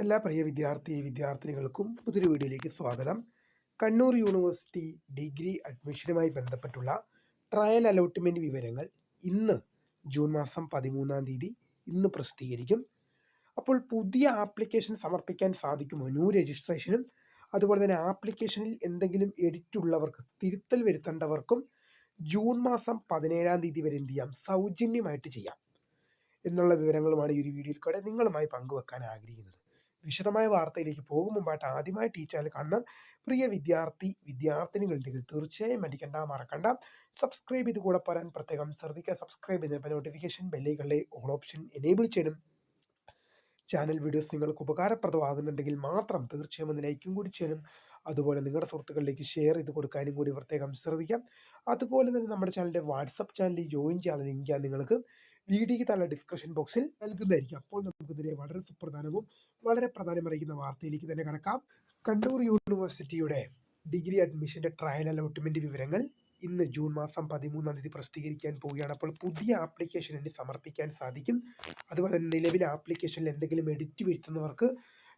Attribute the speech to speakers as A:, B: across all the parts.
A: എല്ലാ പ്രിയ വിദ്യാർത്ഥി വിദ്യാർത്ഥിനികൾക്കും പുതിയൊരു വീഡിയോയിലേക്ക് സ്വാഗതം. കണ്ണൂർ യൂണിവേഴ്സിറ്റി ഡിഗ്രി അഡ്മിഷനുമായി ബന്ധപ്പെട്ടുള്ള ട്രയൽ അലോട്ട്മെന്റ് വിവരങ്ങൾ ഇന്ന് ജൂൺ മാസം പതിമൂന്നാം തീയതി ഇന്ന് പ്രസിദ്ധീകരിക്കും. അപ്പോൾ പുതിയ ആപ്ലിക്കേഷൻ സമർപ്പിക്കാൻ സാധിക്കുമോ? ന്യൂ രജിസ്ട്രേഷനും അതുപോലെ തന്നെ ആപ്ലിക്കേഷനിൽ എന്തെങ്കിലും എഡിറ്റ് ഉള്ളവർക്ക് തിരുത്തൽ വരുത്തേണ്ടവർക്കും ജൂൺ മാസം പതിനേഴാം തീയതി വരെ എന്ത് ചെയ്യാം? സൗജന്യമായിട്ട് ചെയ്യാം. എന്നുള്ള വിവരങ്ങളുമാണ് ഈ ഒരു വീഡിയോയിൽ കൂടെ നിങ്ങളുമായി പങ്കുവെക്കാൻ ആഗ്രഹിക്കുന്നത്. വിശദമായ വാർത്തയിലേക്ക് പോകും മുമ്പായിട്ട് ആദ്യമായി ഈ ചാനൽ കാണുന്ന പ്രിയ വിദ്യാർത്ഥി വിദ്യാർത്ഥിനികളുണ്ടെങ്കിൽ തീർച്ചയായും മടിക്കണ്ട മറക്കണ്ട. സബ്സ്ക്രൈബ് ചെയ്ത് കൂടെ പറയാൻ പ്രത്യേകം ശ്രദ്ധിക്കുക. സബ്സ്ക്രൈബ് ചെയ്തപ്പോൾ നോട്ടിഫിക്കേഷൻ ബെല്ലുകളിലെ ഓൾ ഓപ്ഷൻ എനേബിൾ ചെയ്യണം ചാനൽ വീഡിയോസ് നിങ്ങൾക്ക് ഉപകാരപ്രദമാകുന്നുണ്ടെങ്കിൽ മാത്രം തീർച്ചയായും ഒന്ന് ലൈക്കും കൂടി ചെയ്യണം അതുപോലെ നിങ്ങളുടെ സുഹൃത്തുക്കളിലേക്ക് ഷെയർ ചെയ്ത് കൊടുക്കാനും കൂടി പ്രത്യേകം ശ്രദ്ധിക്കാം. അതുപോലെ തന്നെ നമ്മുടെ ചാനലിന്റെ വാട്സപ്പ് ചാനലിൽ ജോയിൻ ചെയ്യാനുള്ള ലിങ്ക് നിങ്ങൾക്ക് വീഡിയോയ്ക്ക് താഴെ ഡിസ്ക്രിപ്ഷൻ ബോക്സിൽ നൽകുന്നതായിരിക്കും. അപ്പോൾ നമുക്കിതിനെ വളരെ സുപ്രധാനവും വളരെ പ്രധാനമറിയിക്കുന്ന വാർത്തയിലേക്ക് തന്നെ കടക്കാം. കണ്ണൂർ യൂണിവേഴ്സിറ്റിയുടെ ഡിഗ്രി അഡ്മിഷന്റെ ട്രയൽ അലോട്ട്മെന്റ് വിവരങ്ങൾ ഇന്ന് ജൂൺ മാസം പതിമൂന്നാം തീയതി പ്രസിദ്ധീകരിക്കാൻ പോവുകയാണ്. അപ്പോൾ പുതിയ ആപ്ലിക്കേഷൻ ഇനി സമർപ്പിക്കാൻ സാധിക്കും. അതുപോലെ തന്നെ നിലവിലെ ആപ്ലിക്കേഷനിൽ എന്തെങ്കിലും എഡിറ്റ് വരുത്തുന്നവർക്ക്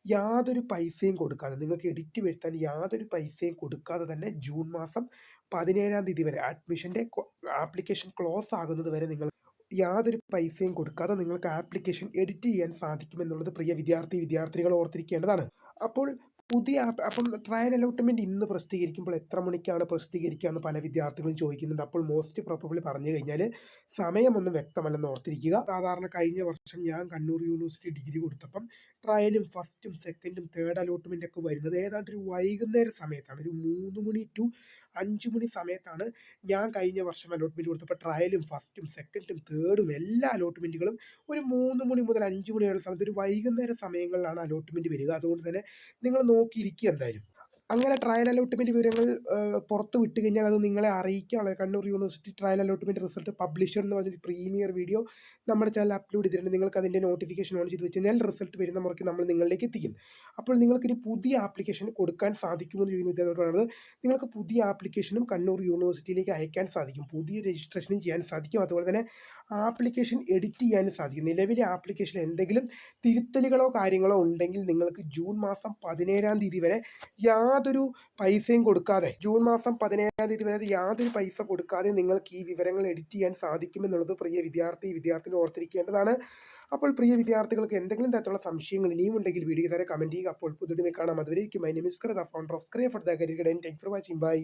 A: യാതൊരു പൈസയും കൊടുക്കാതെ നിങ്ങൾക്ക് എഡിറ്റ് വരുത്താൻ യാതൊരു പൈസയും കൊടുക്കാതെ തന്നെ ജൂൺ മാസം പതിനേഴാം തീയതി വരെ അഡ്മിഷന്റെ ആപ്ലിക്കേഷൻ ക്ലോസ് ആകുന്നത് വരെ നിങ്ങൾ യാതൊരു പൈസയും കൊടുക്കാതെ നിങ്ങൾക്ക് ആപ്ലിക്കേഷൻ എഡിറ്റ് ചെയ്യാൻ സാധിക്കുമെന്നുള്ളത് പ്രിയ വിദ്യാർത്ഥി വിദ്യാർത്ഥികൾ ഓർത്തിരിക്കേണ്ടതാണ്. അപ്പോൾ പുതിയ അപ്പം ട്രയൽ അലോട്ട്മെന്റ് ഇന്ന് പ്രസിദ്ധീകരിക്കുമ്പോൾ എത്ര മണിക്കാണ് പ്രസിദ്ധീകരിക്കുക എന്ന് പല വിദ്യാർത്ഥികളും ചോദിക്കുന്നുണ്ട്. അപ്പോൾ മോസ്റ്റ് പ്രോബബ്ലി പറഞ്ഞു കഴിഞ്ഞാൽ സമയമൊന്നും വ്യക്തമല്ലെന്ന് ഓർത്തിരിക്കുക. സാധാരണ കഴിഞ്ഞ വർഷം ഞാൻ കണ്ണൂർ യൂണിവേഴ്സിറ്റി ഡിഗ്രി കൊടുത്തപ്പം ട്രയലും ഫസ്റ്റും സെക്കൻഡും തേർഡ് അലോട്ട്മെന്റ് ഒക്കെ വരുന്നത് ഏതാണ്ട് ഒരു വൈകുന്നേര സമയത്താണ്. ഒരു മൂന്ന് മണി ടു അഞ്ച് മണി സമയത്താണ് ഞാൻ കഴിഞ്ഞ വർഷം അലോട്ട്മെന്റ് കൊടുത്തപ്പോൾ ട്രയലും ഫസ്റ്റും സെക്കൻഡും തേർഡും എല്ലാ അലോട്ട്മെന്റുകളും ഒരു മൂന്ന് മണി മുതൽ അഞ്ച് മണി വരെ സമയത്ത് ഒരു വൈകുന്നേര സമയങ്ങളിലാണ് അലോട്ട്മെന്റ് വരിക. അതുകൊണ്ട് തന്നെ നിങ്ങൾ നോക്കിയിരിക്കുക എന്തായാലും. അങ്ങനെ ട്രയൽ അലോട്ട്മെന്റ് വിവരങ്ങൾ പുറത്ത് വിട്ട് കഴിഞ്ഞാൽ അത് നിങ്ങളെ അറിയിക്കാനുള്ള Kannur university trial allotment result publisher എന്ന് പറഞ്ഞൊരു പ്രീമിയർ വീഡിയോ നമ്മുടെ ചാനൽ അപ്ലോഡ് ചെയ്തിട്ടുണ്ട്. നിങ്ങൾക്ക് അതിന്റെ നോട്ടിഫിക്കേഷൻ ഓൺ ചെയ്ത് വെച്ച് കഴിഞ്ഞാൽ റിസൾട്ട് വരുന്ന മുറയ്ക്ക് നമ്മൾ നിങ്ങളിലേക്ക് എത്തിക്കും. അപ്പോൾ നിങ്ങൾക്ക് ഇനി പുതിയ ആപ്ലിക്കേഷൻ കൊടുക്കാൻ സാധിക്കുമെന്ന് ചോദിക്കുന്ന വിദ്യാർത്ഥികളാണ് നിങ്ങൾക്ക് പുതിയ ആപ്ലിക്കേഷനും കണ്ണൂർ യൂണിവേഴ്സിറ്റിയിലേക്ക് അയക്കാൻ സാധിക്കും. പുതിയ രജിസ്ട്രേഷനും ചെയ്യാൻ സാധിക്കും. അതുപോലെ തന്നെ ആപ്ലിക്കേഷൻ എഡിറ്റ് ചെയ്യാനും സാധിക്കും. നിലവിലെ ആപ്ലിക്കേഷനിൽ എന്തെങ്കിലും തിരുത്തലുകളോ കാര്യങ്ങളോ ഉണ്ടെങ്കിൽ നിങ്ങൾക്ക് ജൂൺ മാസം പതിനേഴാം തീയതി വരെ യാതൊരു പൈസയും കൊടുക്കാതെ ജൂൺ മാസം പതിനേഴാം തീയതി വരെ യാതൊരു പൈസ കൊടുക്കാതെ നിങ്ങൾക്ക് ഈ വിവരങ്ങൾ എഡിറ്റ് ചെയ്യാൻ സാധിക്കുമെന്നുള്ളത് പ്രിയ വിദ്യാർത്ഥി വിദ്യാർത്ഥിനി ഓർത്തിരിക്കേണ്ടതാണ്. അപ്പോൾ പ്രിയ വിദ്യാർത്ഥികൾക്ക് എന്തെങ്കിലും തരത്തിലുള്ള സംശയങ്ങൾ ഇനിയും ഉണ്ടെങ്കിൽ വീഡിയോ തരെ കമന്റ് ചെയ്യുക. അപ്പോൾ പുതുടിമെ കാണാം. അതുവരേക്കും. മൈ നെമിസ്കർ the founder of സ്ക്രേ for the career and thank for watching bye